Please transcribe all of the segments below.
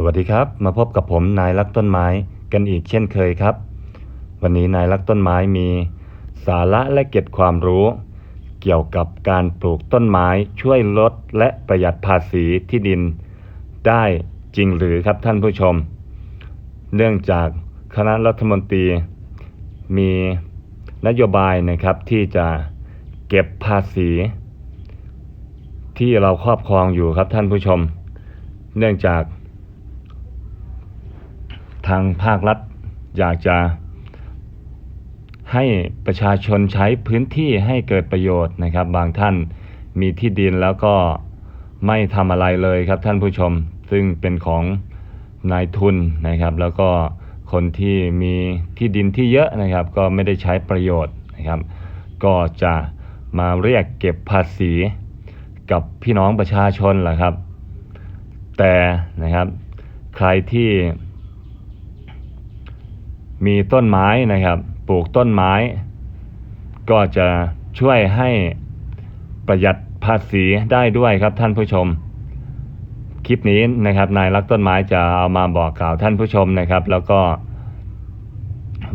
สวัสดีครับ มาพบกับผมนายรักต้นไม้กันอีกเช่นเคยครับ วันนี้นายรักต้นไม้มีสาระและเก็บความรู้ เกี่ยวกับการปลูกต้นไม้ช่วยลดและประหยัดภาษีที่ดิน ได้จริงหรือครับท่านผู้ชม เนื่องจากคณะรัฐมนตรี มีนโยบายนะครับที่จะเก็บภาษี ที่เราครอบครองอยู่ครับท่านผู้ชม เนื่องจาก ทางภาครัฐ อยากจะให้ประชาชนใช้พื้นที่ให้เกิดประโยชน์นะครับ บางท่านมีที่ดินแล้วก็ไม่ทำอะไรเลยครับท่านผู้ชม ซึ่งเป็นของนายทุนนะครับ แล้วก็คนที่มีที่ดินที่เยอะนะครับ ก็ไม่ได้ใช้ประโยชน์นะครับ ก็จะมาเรียกเก็บภาษีกับพี่น้องประชาชนแหละครับ แต่นะครับใครที่ มีต้นไม้นะครับ ปลูกต้นไม้ ก็จะช่วยให้ประหยัดภาษีได้ด้วยครับท่านผู้ชม คลิปนี้นะครับนายรักต้นไม้จะเอามาบอกกล่าวท่านผู้ชมนะครับ แล้วก็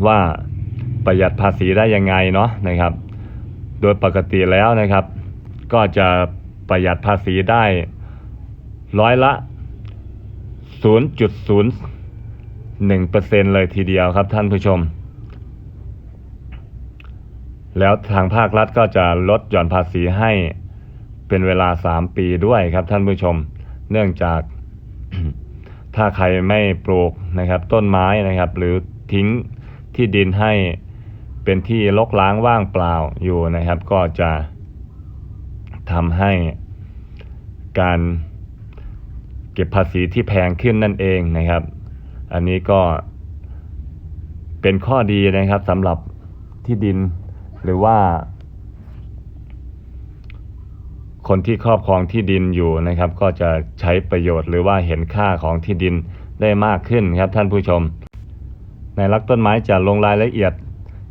ว่าประหยัดภาษีได้ยังไงเนาะนะครับ โดยปกติแล้วนะครับ ก็จะประหยัดภาษีได้ร้อยละ 0.0 หนึ่งเปอร์เซ็นเลยทีเดียวครับท่านผู้ชม แล้วทางภาครัฐก็จะลดหย่อนภาษีให้เป็นเวลาสามปีด้วยครับท่านผู้ชม เนื่องจากถ้าใครไม่ปลูกนะครับ ต้นไม้นะครับ หรือทิ้งที่ดินให้เป็นที่ลกล้างว่างเปล่าอยู่นะครับ ก็จะทำให้การเก็บภาษีที่แพงขึ้นนั่นเองนะครับ อันนี้ก็เป็นข้อดีนะครับสำหรับที่ดินหรือว่า คนที่ครอบครองที่ดินอยู่นะครับ ก็จะใช้ประโยชน์หรือว่าเห็นค่าของที่ดินได้มากขึ้นครับท่านผู้ชม ในรักต้นไม้จะลงรายละเอียด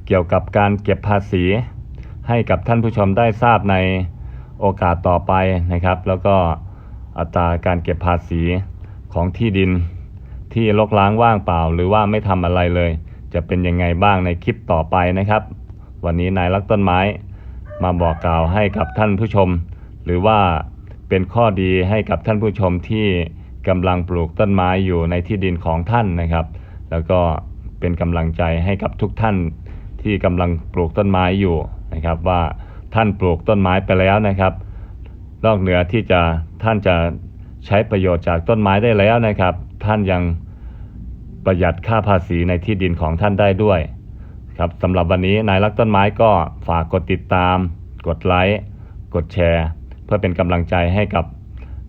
เกี่ยวกับการเก็บภาษี ให้กับท่านผู้ชมได้ทราบในโอกาสต่อไปนะครับ แล้วก็อัตราการเก็บภาษีของที่ดิน ที่ลกล้างว่างเปล่า หรือว่าไม่ทำอะไรเลย จะเป็นยังไงบ้างในคลิปต่อไปนะครับ วันนี้นายรักต้นไม้ มาบอกกล่าวให้กับท่านผู้ชม หรือว่าเป็นข้อดีให้กับท่านผู้ชมที่กำลังปลูกต้นไม้อยู่ในที่ดินของท่านนะครับ แล้วก็เป็นกำลังใจให้กับทุกท่านที่กำลังปลูกต้นไม้อยู่นะครับ ว่าท่านปลูกต้นไม้ไปแล้วนะครับนอกเหนือที่จะท่านจะใช้ประโยชน์จากต้นไม้ได้แล้วนะครับ ท่านยังประหยัดค่าภาษีในที่ดินของท่านได้ด้วย ครับสำหรับวันนี้นายรักต้นไม้ก็ฝากกดติดตาม กดไลค์กดแชร์ เพื่อเป็นกำลังใจให้กับ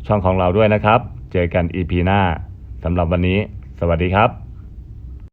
ช่องของเราด้วยนะครับ เจอกัน EP หน้าสำหรับวันนี้ สวัสดีครับ